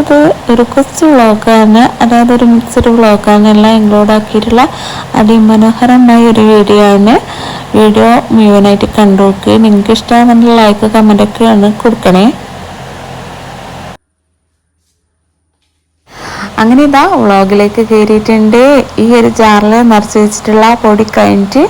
Welcome ഒരു കൊച്ചു വ്ളോഗാണ്. അതായത് ഒരു മിക്സഡ് വ്ളോഗാണ്. എല്ലാം ഇൻക്ലൂഡ് ആക്കിയിട്ടുള്ള അതിമനോഹരമായ ഒരു വീഡിയോ ആണ്. വീഡിയോ മുഴുവനായിട്ട് കണ്ടോക്ക്. നിങ്ങൾക്ക് ഇഷ്ടമാണെന്നുള്ള ലൈക്ക് കമന്റ് ഒക്കെ കൊടുക്കണേ. അങ്ങനെ ഇതാ വ്ളോഗിലേക്ക് കയറിയിട്ടുണ്ട് ഈ ഒരു ജാറിൽ നിറച്ച് വെച്ചിട്ടുള്ള പൊടി കഴിഞ്ഞിട്ട്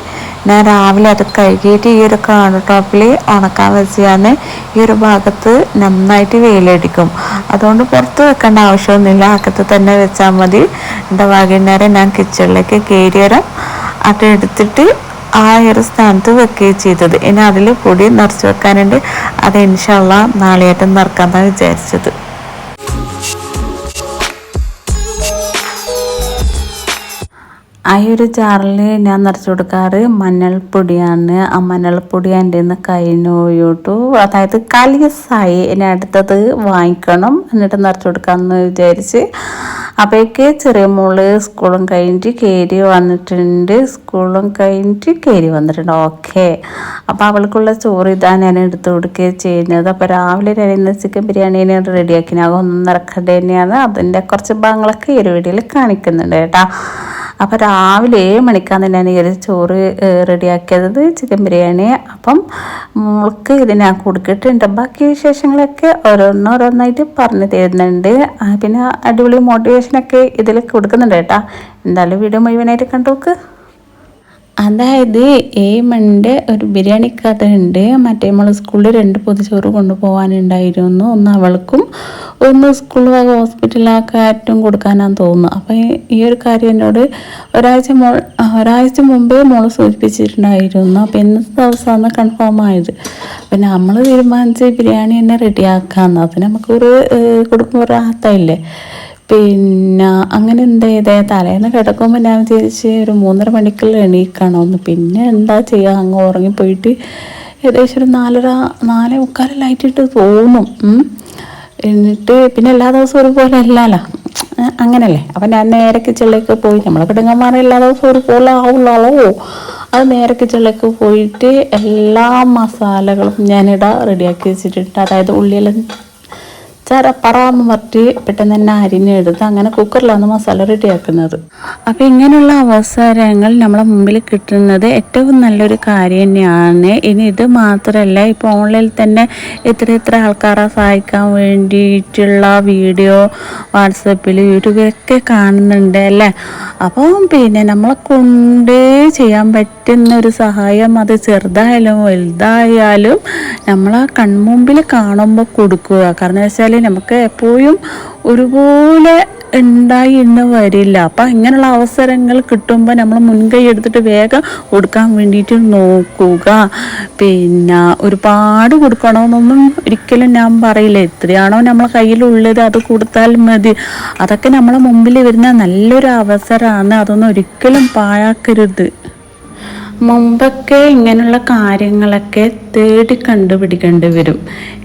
ഞാൻ രാവിലെ അത് കഴുകിയിട്ട് ഈ ഒരു കൗണ്ടർ ടോപ്പിൽ ഉണക്കാൻ വെച്ചാണ് ഈ ഒരു ഭാഗത്ത് നന്നായിട്ട് വെയിലടിക്കും. അതുകൊണ്ട് പുറത്ത് വെക്കേണ്ട ആവശ്യമൊന്നുമില്ല. അകത്ത് തന്നെ വെച്ചാൽ മതി. എന്റെ വൈകുന്നേരം ഞാൻ കിച്ചണിലേക്ക് കയറി വരാം അത് എടുത്തിട്ട് ആ ഒരു സ്ഥാനത്ത് വെക്കുകയും ചെയ്തത്. ഇനി അതിൽ പൊടി നിറച്ച് വെക്കാനുണ്ട്. അത് ഇൻഷാള്ള നാളെയായിട്ട് നിറക്കാമെന്നാണ് വിചാരിച്ചത്. ആ ഒരു ചാറിൽ ഞാൻ നിറച്ച് കൊടുക്കാറ് മഞ്ഞൾപ്പൊടിയാണ്. ആ മഞ്ഞൾപ്പൊടി എന്റെ നിന്ന് കഴിഞ്ഞു അതായത് കലിയസായി ഇനി അടുത്തത് വാങ്ങിക്കണം എന്നിട്ട് നിറച്ച് കൊടുക്കാമെന്ന് വിചാരിച്ച്. അപ്പോഴേക്ക് ചെറിയ മോൾ സ്കൂളും കഴിഞ്ഞിട്ട് കയറി വന്നിട്ടുണ്ട്. സ്കൂളും കഴിഞ്ഞിട്ട് കയറി വന്നിട്ടുണ്ട്. ഓക്കെ. അപ്പോൾ അവൾക്കുള്ള ചോറ് ഇതാ ഞാൻ എടുത്ത് കൊടുക്കുകയും ചെയ്യുന്നത്. അപ്പോൾ രാവിലെ ഞാൻ ഇന്ന് ചിക്കൻ ബിരിയാണി ഞാൻ റെഡിയാക്കി ഞാൻ ഒന്നര കട തന്നെയാണ്. അതിന്റെ കുറച്ച് ഭാഗങ്ങളൊക്കെ ഈ ഒരു വീഡിയോയിൽ കാണിക്കുന്നുണ്ട് കേട്ടോ. അപ്പോൾ രാവിലെ ഏഴ് മണിക്കാണ് ഞാൻ ഈ ഒരു ചോറ് റെഡിയാക്കിയത് ചിക്കൻ ബിരിയാണി. അപ്പം മോൾക്ക് ഇത് ഞാൻ കൊടുത്തിട്ടുണ്ട്. ബാക്കി വിശേഷങ്ങളൊക്കെ ഓരോന്നോരോന്നായിട്ട് പറഞ്ഞു തരുന്നുണ്ട്. പിന്നെ അടിപൊളി മോട്ടിവേഷനൊക്കെ ഇതിൽ കൊടുക്കുന്നുണ്ട് കേട്ടോ. എന്തായാലും വീഡിയോ മുഴുവനായിട്ട് കണ്ടോക്ക്. അതായത് ഏമന്റെ ഒരു ബിരിയാണി കഥ ഉണ്ട് മറ്റേ നമ്മൾ സ്കൂളിൽ രണ്ട് പൊതിച്ചോറ് കൊണ്ടുപോകാനുണ്ടായിരുന്നു ഒന്ന് അവൾക്കും ഒന്ന് സ്കൂൾ വക ഹോസ്പിറ്റലൊക്കെ കൊടുക്കാനാന്ന് തോന്നുന്നു. അപ്പം ഈ ഒരു കാര്യം എന്നോട് ഒരാഴ്ച മോൾ ഒരാഴ്ച മുമ്പേ മോൾ സൂചിപ്പിച്ചിട്ടുണ്ടായിരുന്നു. അപ്പം ഇന്നത്തെ ദിവസമാണ് കൺഫേം ആയത്. പിന്നെ നമ്മൾ തീരുമാനിച്ച് ബിരിയാണി തന്നെ റെഡിയാക്കാമെന്ന് അപ്പം നമുക്കൊരു ഒരു ആത്തായില്ലേ പിന്നെ അങ്ങനെ എന്താ ചെയ്തേ? തലേന്ന് കിടക്കുമ്പോൾ ഞാൻ വിചാരിച്ച് ഒരു മൂന്നര മണിക്കുള്ള എണീക്കണമെന്ന് പിന്നെ എന്താ ചെയ്യുക അങ്ങ് ഉറങ്ങിപ്പോയിട്ട് ഏകദേശം ഒരു നാലര നാലേ മുക്കാലിലായിട്ടിട്ട് തോന്നും. എന്നിട്ട് പിന്നെ എല്ലാ ദിവസവും ഒരുപോലെ അല്ലല്ലോ. അങ്ങനല്ലേ? അപ്പം ഞാൻ നേരെ കിച്ചണിലേക്ക് പോയി. നമ്മളെ കിടങ്ങന്മാരെ എല്ലാ ദിവസവും ഒരുപോലെ ആവുള്ളോ അത് നേരെ കിച്ചണിലേക്ക് പോയിട്ട് എല്ലാ മസാലകളും ഞാനിവിടെ റെഡിയാക്കി വെച്ചിട്ടുണ്ട്. അതായത് ഉള്ളിയെല്ലാം ചരപ്പറാന്ന് പറഞ്ഞിട്ട് പെട്ടെന്ന് തന്നെ അരിഞ്ഞെടുത്ത് അങ്ങനെ കുക്കറിലാണ് മസാല റെഡിയാക്കുന്നത് അപ്പം ഇങ്ങനെയുള്ള അവസരങ്ങൾ നമ്മളെ മുമ്പിൽ കിട്ടുന്നത് ഏറ്റവും നല്ലൊരു കാര്യം തന്നെയാണ്. ഇനി ഇത് മാത്രമല്ല ഇപ്പോൾ ഓൺലൈനിൽ തന്നെ എത്ര എത്ര ആൾക്കാരെ സഹായിക്കാൻ വേണ്ടിയിട്ടുള്ള വീഡിയോ വാട്സപ്പിൽ യൂട്യൂബിലൊക്കെ കാണുന്നുണ്ട് അല്ലേ? അപ്പം പിന്നെ നമ്മളെ കൊണ്ട് ചെയ്യാൻ പറ്റുന്ന ഒരു സഹായം അത് ചെറുതായാലും വലുതായാലും നമ്മളെ കൺമുമ്പിൽ കാണുമ്പോൾ കൊടുക്കുക. കാരണം വെച്ചാൽ നമുക്ക് എപ്പോഴും ഒരുപോലെ ഉണ്ടായി എന്ന് വരില്ല. അപ്പം ഇങ്ങനെയുള്ള അവസരങ്ങൾ കിട്ടുമ്പോൾ നമ്മൾ മുൻകൈ എടുത്തിട്ട് വേഗം കൊടുക്കാൻ വേണ്ടിയിട്ട് നോക്കുക. പിന്നെ ഒരുപാട് കൊടുക്കണമെന്നൊന്നും ഒരിക്കലും ഞാൻ പറയില്ല. എത്രയാണോ നമ്മളെ കയ്യിലുള്ളത് അത് കൊടുത്താൽ മതി. അതൊക്കെ നമ്മളെ മുമ്പിൽ വരുന്ന നല്ലൊരു അവസരമാണ്. അതൊന്നും ഒരിക്കലും പാഴാക്കരുത്. മുമ്പൊക്കെ ഇങ്ങനെയുള്ള കാര്യങ്ങളൊക്കെ തേടി കണ്ടുപിടിക്കേണ്ടി വരും.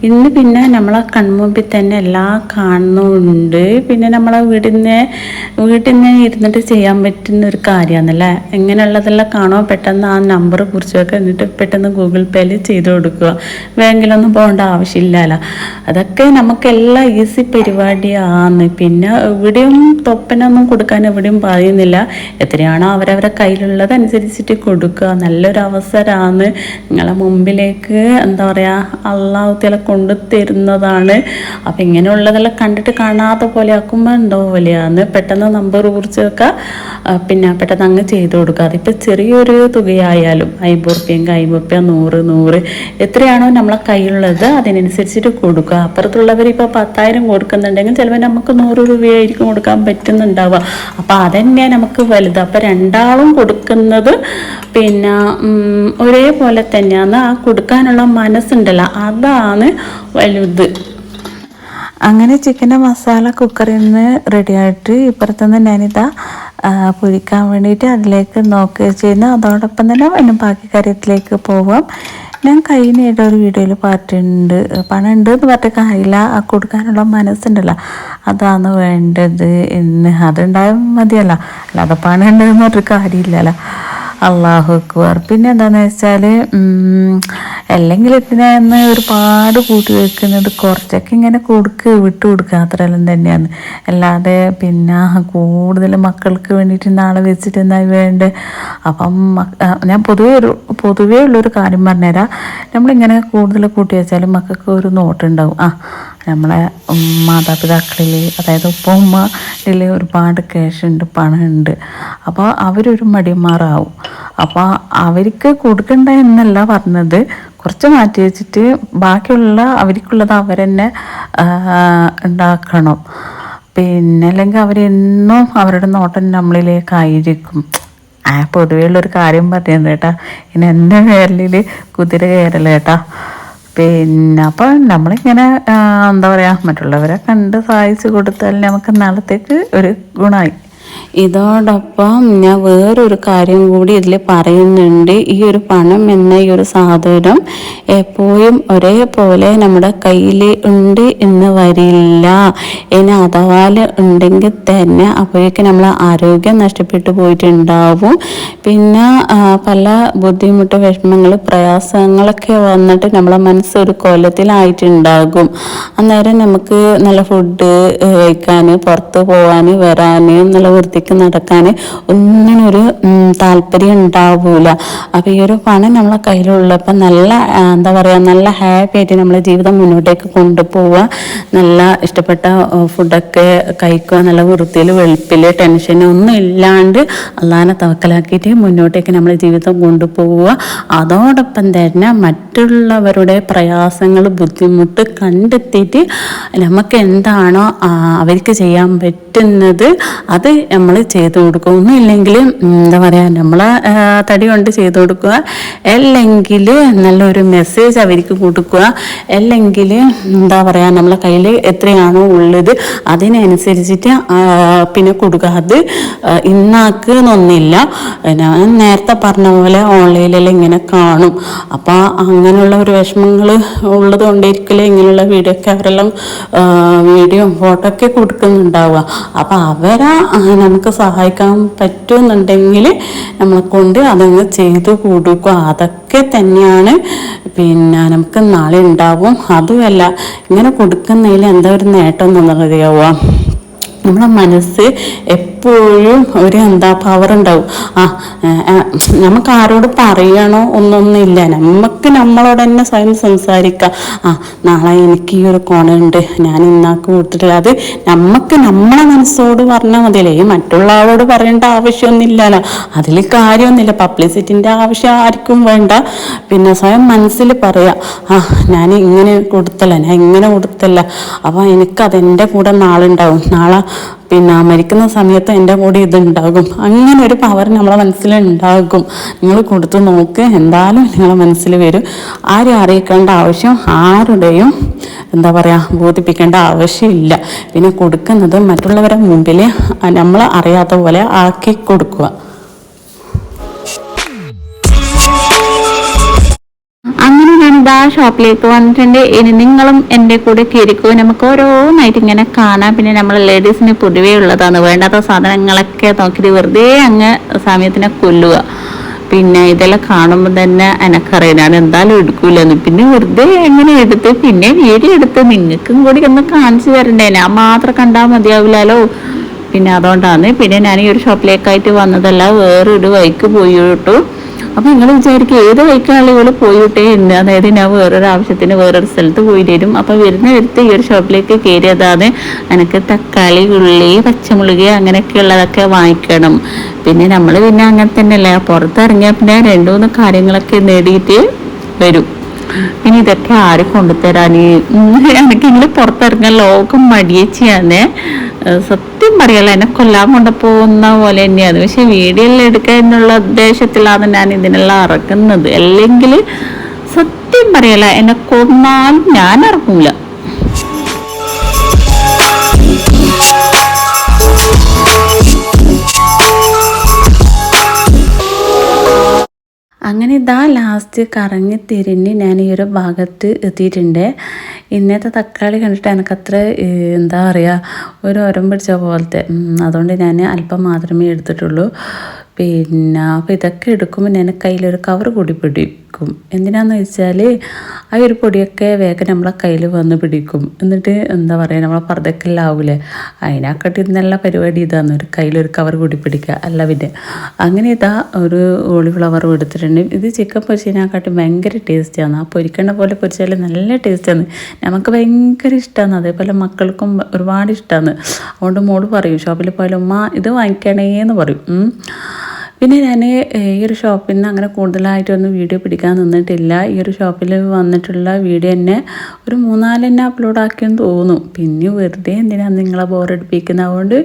ഇന്ന് പിന്നെ നമ്മളെ കൺമുമ്പിൽ തന്നെ എല്ലാം കാണുന്നുണ്ട്. പിന്നെ നമ്മളെ വീട്ടിൽ നിന്ന് വീട്ടിൽ നിന്ന് ഇരുന്നിട്ട് ചെയ്യാൻ പറ്റുന്ന ഒരു കാര്യമാണല്ലേ എങ്ങനെയുള്ളതെല്ലാം കാണുമോ? പെട്ടെന്ന് ആ നമ്പർ കുറിച്ച് വെക്കുക എന്നിട്ട് പെട്ടെന്ന് ഗൂഗിൾ പേയിൽ ചെയ്ത് കൊടുക്കുക. ബാങ്കിലൊന്നും പോകേണ്ട ആവശ്യമില്ലല്ലോ. അതൊക്കെ നമുക്കെല്ലാം ഈസി പരിപാടിയാണ്. പിന്നെ എവിടെയും തൊപ്പനൊന്നും കൊടുക്കാൻ എവിടെയും പറയുന്നില്ല. എത്രയാണോ അവരവരെ കയ്യിലുള്ളത് അനുസരിച്ചിട്ട് കൊടുക്കുക. നല്ലൊരു അവസരമാണ്. നിങ്ങളെ മുമ്പിലേക്ക് എന്താ പറയുക അള്ളാഹുത്തിലെ കൊണ്ട് തരുന്നതാണ്. അപ്പം ഇങ്ങനെയുള്ളതെല്ലാം കണ്ടിട്ട് കാണാത്ത പോലെ ആക്കുമ്പോൾ എന്തോ പോലെയാണ് പെട്ടെന്ന് നമ്പർ കുറിച്ച് വെക്കുക പിന്നെ പെട്ടെന്ന് അങ്ങ് ചെയ്ത് കൊടുക്കുക. അതിപ്പോൾ ചെറിയൊരു തുകയായാലും അമ്പത് റുപ്യങ്ക അമ്പത് റുപ്യ നൂറ് നൂറ് എത്രയാണോ നമ്മളെ കയ്യിലുള്ളത് അതിനനുസരിച്ചിട്ട് കൊടുക്കുക. അപ്പുറത്തുള്ളവർ ഇപ്പോൾ പത്തായിരം കൊടുക്കുന്നുണ്ടെങ്കിൽ ചിലപ്പോൾ നമുക്ക് നൂറ് രൂപയായിരിക്കും കൊടുക്കാൻ പറ്റുന്നുണ്ടാവുക. അപ്പോൾ അതന്നെ നമുക്ക് വലുത്. അപ്പോൾ രണ്ടാളും കൊടുക്കുന്നത് പിന്നെ ഒരേപോലെ തന്നെയാണ് ആ കൊടുക്കാനുള്ള മനസ്സുണ്ടല്ലോ. അതാണ് വലുത്. അങ്ങനെ ചിക്കന്റെ മസാല കുക്കറിൽ നിന്ന് റെഡിയായിട്ട് ഇപ്പുറത്തുനിന്ന് ഞാനിതാ പൊരിക്കാൻ വേണ്ടിയിട്ട് അതിലേക്ക് നോക്കുക ചെയ്യുന്നു അതോടൊപ്പം തന്നെ പിന്നെ ബാക്കി കാര്യത്തിലേക്ക് പോവാം. ഞാൻ കഴിഞ്ഞിട്ട് ഒരു വീഡിയോയിൽ പറഞ്ഞിട്ടുണ്ട് പണം ഉണ്ട് എന്ന് പറഞ്ഞ കാര്യമില്ല. ആ കൊടുക്കാനുള്ള മനസ്സുണ്ടല്ലോ. അതാണ് വേണ്ടത് എന്ന്. അതുണ്ടായാൽ മതിയല്ല. അല്ലാതെ പണം ഉണ്ടെന്ന് പറഞ്ഞിട്ട് കാര്യമില്ലല്ലോ. അള്ളാഹു അക്ബർ. പിന്നെ എന്താണെന്ന് വെച്ചാൽ അല്ലെങ്കിൽ ഇതിനെ ഒരുപാട് കൂട്ടി വെക്കുന്നത് കുറച്ചൊക്കെ ഇങ്ങനെ കൊടുക്കുക വിട്ടു കൊടുക്കുക അത്രയെല്ലാം തന്നെയാണ്. അല്ലാതെ പിന്നെ കൂടുതൽ മക്കൾക്ക് വേണ്ടിയിട്ട് നാളെ വെച്ചിട്ട് എന്താ വേണ്ടത് അപ്പം ഞാൻ പൊതുവേ ഒരു പൊതുവേ ഉള്ളൊരു കാര്യം പറഞ്ഞുതരാം. നമ്മളിങ്ങനെ കൂടുതൽ കൂട്ടി വെച്ചാൽ മക്കൾക്ക് ഒരു നോട്ടുണ്ടാവും. ആ നമ്മളെ മാതാപിതാക്കളിൽ അതായത് ഉപ്പ ഉമ്മയിൽ ഒരുപാട് ഉണ്ട് പണമുണ്ട് അപ്പോൾ അവരൊരു മടിമാറാവും. അപ്പോൾ അവർക്ക് കൊടുക്കണ്ട എന്നല്ല പറഞ്ഞത്. കുറച്ച് മാറ്റി വെച്ചിട്ട് ബാക്കിയുള്ള അവർക്കുള്ളത് അവരെന്നെ ഉണ്ടാക്കണം പിന്നെ അല്ലെങ്കിൽ അവരെന്നും അവരുടെ നോട്ടം നമ്മളിലേക്കായിരിക്കും ആ പൊതുവെയുള്ളൊരു കാര്യം പറയുന്നത് കേട്ടാ ഇനി എന്റെ പേരിൽ കുതിര കയറല പിന്നെ അപ്പോൾ നമ്മളിങ്ങനെ എന്താ പറയുക മറ്റുള്ളവരെ കണ്ട് സഹായിച്ചു കൊടുത്താൽ നമുക്ക് നാളത്തേക്ക് ഒരു ഗുണമായി. ഇതോടൊപ്പം ഞാൻ വേറൊരു കാര്യം കൂടി ഇതിൽ പറയുന്നുണ്ട്. ഈ ഒരു പണം എന്ന ഈ ഒരു സാധനം എപ്പോഴും ഒരേപോലെ നമ്മുടെ കയ്യിൽ ഉണ്ട് എന്ന് വരില്ല. ഇനി അഥവാ ഉണ്ടെങ്കിൽ തന്നെ അപ്പോഴേക്ക് നമ്മൾ ആരോഗ്യം നഷ്ടപ്പെട്ടു പോയിട്ടുണ്ടാവും. പിന്നെ പല ബുദ്ധിമുട്ട് വിഷമങ്ങൾ പ്രയാസങ്ങളൊക്കെ വന്നിട്ട് നമ്മളെ മനസ്സ് ഒരു കൊലത്തിലായിട്ടുണ്ടാകും. അന്നേരം നമുക്ക് നല്ല ഫുഡ് കഴിക്കാൻ പുറത്ത് പോകാൻ വരാൻ നല്ല വൃത്തി ഒറ്റയ്ക്ക് നടക്കാൻ ഒന്നിനൊരു താല്പര്യം ഉണ്ടാവില്ല അപ്പം ഈ ഒരു പണം നമ്മളെ കയ്യിലുള്ളപ്പോൾ നല്ല എന്താ പറയുക നല്ല ഹാപ്പി ആയിട്ട് നമ്മളെ ജീവിതം മുന്നോട്ടേക്ക് കൊണ്ടുപോവുക നല്ല ഇഷ്ടപ്പെട്ട ഫുഡൊക്കെ കഴിക്കുക നല്ല വൃത്തിയിൽ വെളുപ്പിൽ ടെൻഷൻ ഒന്നും ഇല്ലാണ്ട് അള്ളാനെ തവക്കലാക്കിയിട്ട് മുന്നോട്ടേക്ക് നമ്മളെ ജീവിതം കൊണ്ടുപോവുക അതോടൊപ്പം തന്നെ മറ്റുള്ളവരുടെ പ്രയാസങ്ങൾ ബുദ്ധിമുട്ട് കണ്ടെത്തിയിട്ട് നമുക്ക് എന്താണോ അവർക്ക് ചെയ്യാൻ പറ്റുന്നത് അത് നമ്മൾ ചെയ്തു കൊടുക്കുക ഒന്നുമില്ലെങ്കിൽ എന്താ പറയുക നമ്മൾ തടി കൊണ്ട് ചെയ്തു കൊടുക്കുക. അല്ലെങ്കിൽ നല്ലൊരു മെസ്സേജ് അവർക്ക് കൊടുക്കുക. അല്ലെങ്കിൽ എന്താ പറയുക നമ്മളെ കയ്യിൽ എത്രയാണോ ഉള്ളത് അതിനനുസരിച്ചിട്ട് പിന്നെ കൊടുക്കുക. അത് ഇന്നാക്കുന്നൊന്നില്ല ഞാൻ നേരത്തെ പറഞ്ഞ പോലെ ഓൺലൈനിലെല്ലാം ഇങ്ങനെ കാണും. അപ്പോൾ അങ്ങനെയുള്ള ഒരു വിഷമങ്ങൾ ഉള്ളത് കൊണ്ടിരിക്കലേ ഇങ്ങനെയുള്ള വീഡിയോ ഒക്കെ അവരെല്ലാം വീഡിയോ ഫോട്ടോ ഒക്കെ കൊടുക്കുന്നുണ്ടാവുക. അപ്പോൾ അവരെ നമുക്ക് സഹായിക്കാൻ പറ്റുമെന്നുണ്ടെങ്കിൽ നമ്മളെ കൊണ്ട് അതങ്ങ് ചെയ്തു കൊടുക്കുക. അതൊക്കെ തന്നെയാണ്. പിന്നെ നമുക്ക് നാളെ ഉണ്ടാവും. അതുമല്ല ഇങ്ങനെ കൊടുക്കുന്നതിൽ എന്താ ഒരു നേട്ടം എന്നുള്ളതറിയാവുക നമ്മുടെ മനസ്സ് എപ്പോഴും ഒരു എന്താ പവർ ഉണ്ടാവും. ആ നമുക്ക് ആരോട് പറയണോ ഒന്നൊന്നുമില്ല നമുക്ക് നമ്മളോട് തന്നെ സ്വയം സംസാരിക്കാം. ആ നാളെ എനിക്ക് ഈ ഒരു കോണുണ്ട്. ഞാൻ ഇന്നാക്ക് കൊടുത്തിട്ടില്ല. അത് നമുക്ക് നമ്മളെ മനസ്സോട് പറഞ്ഞാൽ മതിയല്ലേ. മറ്റുള്ള ആളോട് പറയേണ്ട ആവശ്യമൊന്നുമില്ലല്ലോ. അതിൽ കാര്യമൊന്നുമില്ല. പബ്ലിസിറ്റിന്റെ ആവശ്യം ആർക്കും വേണ്ട. പിന്നെ സ്വയം മനസ്സിൽ പറയാം ആ ഞാൻ ഇങ്ങനെ കൊടുത്തല്ല ഞാൻ ഇങ്ങനെ കൊടുത്തല്ല. അപ്പോൾ എനിക്കതെന്റെ കൂടെ നാളുണ്ടാവും. നാളെ പിന്നെ മരിക്കുന്ന സമയത്ത് എന്റെ കൂടെ ഇതുണ്ടാകും. അങ്ങനെ ഒരു പവർ നമ്മളെ മനസ്സിലുണ്ടാകും നിങ്ങൾ കൊടുത്തു നോക്ക് എന്തായാലും നിങ്ങളെ മനസ്സിൽ വരും. ആരും അറിയിക്കേണ്ട ആവശ്യം? ആരുടെയും എന്താ പറയുക ബോധിപ്പിക്കേണ്ട ആവശ്യമില്ല. പിന്നെ കൊടുക്കുന്നത് മറ്റുള്ളവരുടെ മുമ്പിൽ നമ്മൾ അറിയാത്ത പോലെ ആക്കി കൊടുക്കുക. ഇതാ ഷോപ്പിലേക്ക് വന്നിട്ടുണ്ട്. ഇനി നിങ്ങളും എന്റെ കൂടെ കയറിക്കോ. നമുക്ക് ഓരോന്നായിട്ട് ഇങ്ങനെ കാണാം. പിന്നെ നമ്മൾ ലേഡീസിന് പൊതുവേ ഉള്ളതാണ്. വേണ്ടാത്ത സാധനങ്ങളൊക്കെ നോക്കിയിട്ട് വെറുതെ അങ്ങ് സമയത്തിനെ കൊല്ലുക. പിന്നെ ഇതെല്ലാം കാണുമ്പോൾ തന്നെ എനക്കറിയാം ഞാൻ എന്തായാലും എടുക്കൂലെന്ന്. പിന്നെ വെറുതെ എങ്ങനെ എടുത്ത് പിന്നെ വീഡിയോ എടുത്ത് നിങ്ങൾക്കും കൂടി ഒന്ന് കാണിച്ചു തരണ്ടേ. ഞാൻ മാത്രം കണ്ടാൽ മതിയാവില്ലല്ലോ. പിന്നെ അതുകൊണ്ടാണ് പിന്നെ ഞാൻ ഈ ഒരു ഷോപ്പിലേക്കായിട്ട് വന്നതല്ല വേറൊരു വൈക്ക് പോയി കേട്ടു അപ്പൊ നിങ്ങൾ വിചാരിക്കും ഏത് വഴിക്കാണ് പോയിട്ടേ എന്ന്. അതായത് ഞാൻ വേറൊരു ആവശ്യത്തിന് വേറൊരു സ്ഥലത്ത് പോയി തരും. അപ്പൊ വരുന്ന വരുത്ത് ഈ ഒരു ഷോപ്പിലേക്ക് കയറിയതാണ് എനിക്ക് തക്കാളി ഉള്ളി പച്ചമുളക് അങ്ങനെയൊക്കെ ഉള്ളതൊക്കെ വാങ്ങിക്കണം. പിന്നെ നമ്മൾ പിന്നെ അങ്ങനെ തന്നെയല്ലേ പുറത്തിറങ്ങിയാൽ പിന്നെ രണ്ടു മൂന്ന് കാര്യങ്ങളൊക്കെ നേടിയിട്ട് വരും. പിന്നെ ഇതൊക്കെ ആര് കൊണ്ടുതരാന്? എനിക്ക് ഇങ്ങനെ പുറത്തിറങ്ങാൻ ലോകം മടിയച്ചിയാന്ന്. സത്യം പറയല്ല എന്നെ കൊല്ലാൻ കൊണ്ടുപോകുന്ന പോലെ തന്നെയാണ്. പക്ഷെ വീഡിയോ എടുക്കുക എന്നുള്ള ഉദ്ദേശത്തിലാണ് ഞാൻ ഇതിനെല്ലാം ഇറക്കുന്നത് അല്ലെങ്കിൽ സത്യം പറയല്ല എന്നെ കൊന്നാലും ഞാൻ ഇറങ്ങൂല. അങ്ങനെ ഇതാ ലാസ്റ്റ് കറങ്ങി തിരിഞ്ഞ് ഞാൻ ഈ ഒരു ഭാഗത്ത് എത്തിയിട്ടുണ്ട്. ഇന്നത്തെ തക്കാളി കണ്ടിട്ട് എനിക്കത്ര എന്താ പറയുക ഒരു ഒരം പിടിച്ച പോലത്തെ. അതുകൊണ്ട് ഞാൻ അല്പം മാത്രമേ എടുത്തിട്ടുള്ളൂ. പിന്നെ അപ്പോൾ ഇതൊക്കെ എടുക്കുമ്പോൾ ഞാൻ കയ്യിലൊരു കവർ കൂടി പിടിക്കും. എന്തിനാന്ന് വെച്ചാൽ ആ ഒരു പൊടിയൊക്കെ വേഗം നമ്മളെ കയ്യിൽ വന്ന് പിടിക്കും. എന്നിട്ട് എന്താ പറയുക നമ്മളെ പർദ്ദക്കെല്ലാവൂലേ അതിനാക്കട്ടി നല്ല പരിപാടി ഇതാണ്. ഒരു കയ്യിലൊരു കവർ കൂടി പിടിക്കുക അല്ല പിന്നെ അങ്ങനെ ഇതാ ഒരു ഓളിഫ്ലവർ എടുത്തിട്ടുണ്ട്. ഇത് ചിക്കൻ പൊരിച്ചതിനാക്കാട്ടി ഭയങ്കര ടേസ്റ്റാണ് ആ പൊരിക്കണ പോലെ പൊരിച്ചാൽ നല്ല ടേസ്റ്റാണ് നമുക്ക് ഭയങ്കര ഇഷ്ടമാണ് അതേപോലെ മക്കൾക്കും ഒരുപാട് ഇഷ്ടമാണ് അതുകൊണ്ട് മോൾ പറയും ഷോപ്പിൽ പോയാലും ഉമ്മ ഇത് വാങ്ങിക്കണേ എന്ന് പറയും. പിന്നെ ഞാൻ ഈ ഒരു ഷോപ്പിൽ നിന്ന് അങ്ങനെ കൂടുതലായിട്ടൊന്നും വീഡിയോ പിടിക്കാൻ നിന്നിട്ടില്ല. ഈ ഒരു ഷോപ്പിൽ വന്നിട്ടുള്ള വീഡിയോ തന്നെ ഒരു മൂന്നാലെന്നെ അപ്ലോഡ് ആക്കിയെന്ന് തോന്നും പിന്നെ വെറുതെ എന്തിനാണ് നിങ്ങളെ ബോറടിപ്പിക്കുന്നത് അതുകൊണ്ട്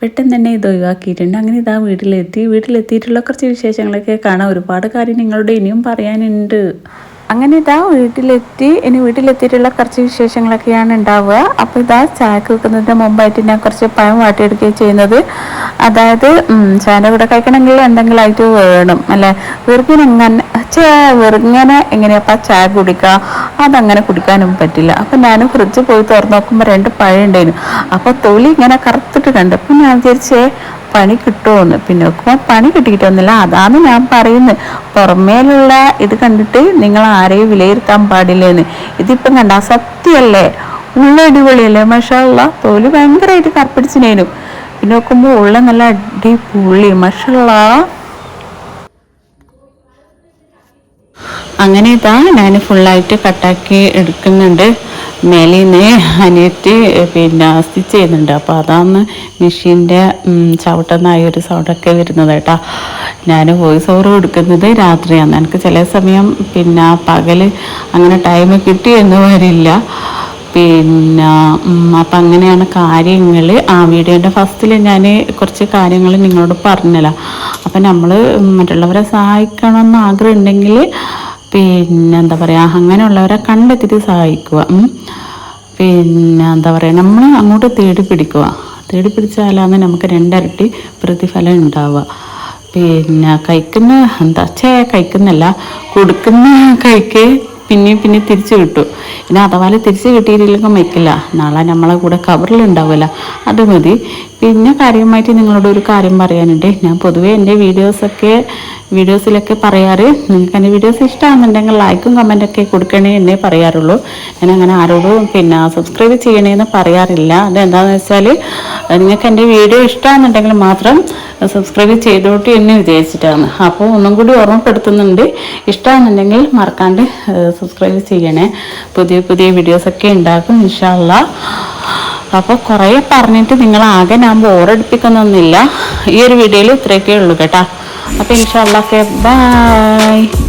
പെട്ടെന്ന് തന്നെ ഇത് ഒഴിവാക്കിയിട്ടുണ്ട്. അങ്ങനെ ഇതാ വീട്ടിലെത്തി. വീട്ടിലെത്തിയിട്ടുള്ള കുറച്ച് വിശേഷങ്ങളൊക്കെ കാണാം. ഒരുപാട് കാര്യം നിങ്ങളോട് ഇനിയും പറയാനുണ്ട്. അങ്ങനെ ഇതാ വീട്ടിലെത്തി. ഇനി വീട്ടിലെത്തിയിട്ടുള്ള കുറച്ച് വിശേഷങ്ങളൊക്കെയാണ് ഉണ്ടാവുക. അപ്പോൾ ഇതാ ചായ വെക്കുന്നതിന് മുമ്പായിട്ട് ഞാൻ കുറച്ച് പഴം വാട്ടിയെടുക്കുകയും ചെയ്യുന്നത്. അതായത് ചായന്റെ കൂടെ കഴിക്കണമെങ്കിൽ എന്തെങ്കിലും ആയിട്ട് വേണം അല്ലേ? വെറുങ്ങനെ വെറുങ്ങനെ എങ്ങനെയപ്പാ ചായ കുടിക്കുക അതങ്ങനെ കുടിക്കാനും പറ്റില്ല. അപ്പം ഞാൻ ഫ്രിഡ്ജ് പോയി തുറന്ന് നോക്കുമ്പോൾ രണ്ട് പഴം ഉണ്ടായിരുന്നു. അപ്പോൾ തൊലി ഇങ്ങനെ കറുത്തിട്ട് കണ്ടു അപ്പം ഞാൻ വിചാരിച്ചേ പണി കിട്ടുമെന്ന് പിന്നെ നോക്കുമ്പോൾ പണി കിട്ടിയിട്ടൊന്നുമില്ല അതാണ് ഞാൻ പറയുന്നത്. പുറമേലുള്ള ഇത് കണ്ടിട്ട് നിങ്ങൾ ആരെയും വിലയിരുത്താൻ പാടില്ലെന്ന്. ഇതിപ്പം കണ്ട സത്യല്ലേ ഉള്ള അടിപൊളിയല്ലേ? മഷാള്ള തോൽ ഭയങ്കരമായിട്ട് കർപ്പിടിച്ചിനേനും പിന്നെ നോക്കുമ്പോൾ ഉള്ള നല്ല അടിപൊളി. മഷാള്ള അങ്ങനെ ഇതാ ഞാൻ ഫുള്ളായിട്ട് കട്ടാക്കി എടുക്കുന്നുണ്ട്. മേലിൽ നിന്ന് അനിയത്തി പിന്നെ സ്റ്റിച്ച് ചെയ്യുന്നുണ്ട്. അപ്പോൾ അതാണ് മെഷീന്റെ ചവിട്ടുന്നായ ഒരു സൗണ്ടൊക്കെ വരുന്നത് കേട്ടോ. ഞാൻ വോയിസ് ഓവർ കൊടുക്കുന്നത് രാത്രിയാണ്. എനിക്ക് ചില സമയം പിന്നെ പകൽ അങ്ങനെ ടൈം കിട്ടിയെന്ന് വരില്ല. പിന്നെ അപ്പം അങ്ങനെയാണ് കാര്യങ്ങൾ ആ വീഡിയോന്റെ ഫസ്റ്റിൽ ഞാൻ കുറച്ച് കാര്യങ്ങൾ നിങ്ങളോട് പറഞ്ഞല്ലോ അപ്പം നമ്മൾ മറ്റുള്ളവരെ സഹായിക്കണമെന്ന് ആഗ്രഹം ഉണ്ടെങ്കിൽ പിന്നെ എന്താ പറയുക അങ്ങനെയുള്ളവരെ കണ്ടെത്തിയിട്ട് സഹായിക്കുക. പിന്നെ എന്താ പറയുക നമ്മൾ അങ്ങോട്ട് തേടി പിടിക്കുക. തേടി പിടിച്ചാലാണ് നമുക്ക് രണ്ടരട്ടി പ്രതിഫലം ഉണ്ടാവുക. പിന്നെ കഴിക്കുന്ന എന്താ ചേ കഴിക്കുന്നല്ല കൊടുക്കുന്ന കൈക്ക് പിന്നെയും പിന്നെ തിരിച്ചു കിട്ടും. പിന്നെ അഥവാ തിരിച്ച് കിട്ടിയില്ലെങ്കിൽ വയ്ക്കില്ല നാളെ നമ്മളെ കൂടെ കവറിലുണ്ടാവില്ല അത് മതി. പിന്നെ കാര്യമായിട്ട് നിങ്ങളോട് ഒരു കാര്യം പറയാനുണ്ട്. ഞാൻ പൊതുവേ എന്റെ വീഡിയോസൊക്കെ വീഡിയോസിലൊക്കെ പറയാറ്. നിങ്ങൾക്ക് എന്റെ വീഡിയോസ് ഇഷ്ടമാണെന്നുണ്ടെങ്കിൽ ലൈക്കും കമന്റൊക്കെ കൊടുക്കണേ എന്നേ പറയാറുള്ളൂ. ഞാൻ അങ്ങനെ ആരോടും പിന്നെ സബ്സ്ക്രൈബ് ചെയ്യണേന്ന് പറയാറില്ല. അതെന്താണെന്ന് വെച്ചാൽ നിങ്ങൾക്ക് എന്റെ വീഡിയോ ഇഷ്ടമാണെന്നുണ്ടെങ്കിൽ മാത്രം സബ്സ്ക്രൈബ് ചെയ്തോട്ട് എന്ന് വിചാരിച്ചിട്ടാണ്. അപ്പോൾ ഒന്നും കൂടി ഓർമ്മപ്പെടുത്തുന്നുണ്ട്. ഇഷ്ടമാണെന്നുണ്ടെങ്കിൽ മറക്കാണ്ട് സബ്സ്ക്രൈബ് ചെയ്യണേ. പുതിയ പുതിയ വീഡിയോസൊക്കെ ഉണ്ടാക്കും ഇൻഷാല്ല അപ്പോൾ കുറേ പറഞ്ഞിട്ട് നിങ്ങൾ ആകെ ഞാൻ ബോറടിപ്പിക്കുന്നൊന്നുമില്ല. ഈ ഒരു വീഡിയോയിൽ ഇത്രയൊക്കെ ഉള്ളൂ കേട്ടോ. അപ്പോൾ ഇൻഷാല്ല ഓക്കെ ബൈ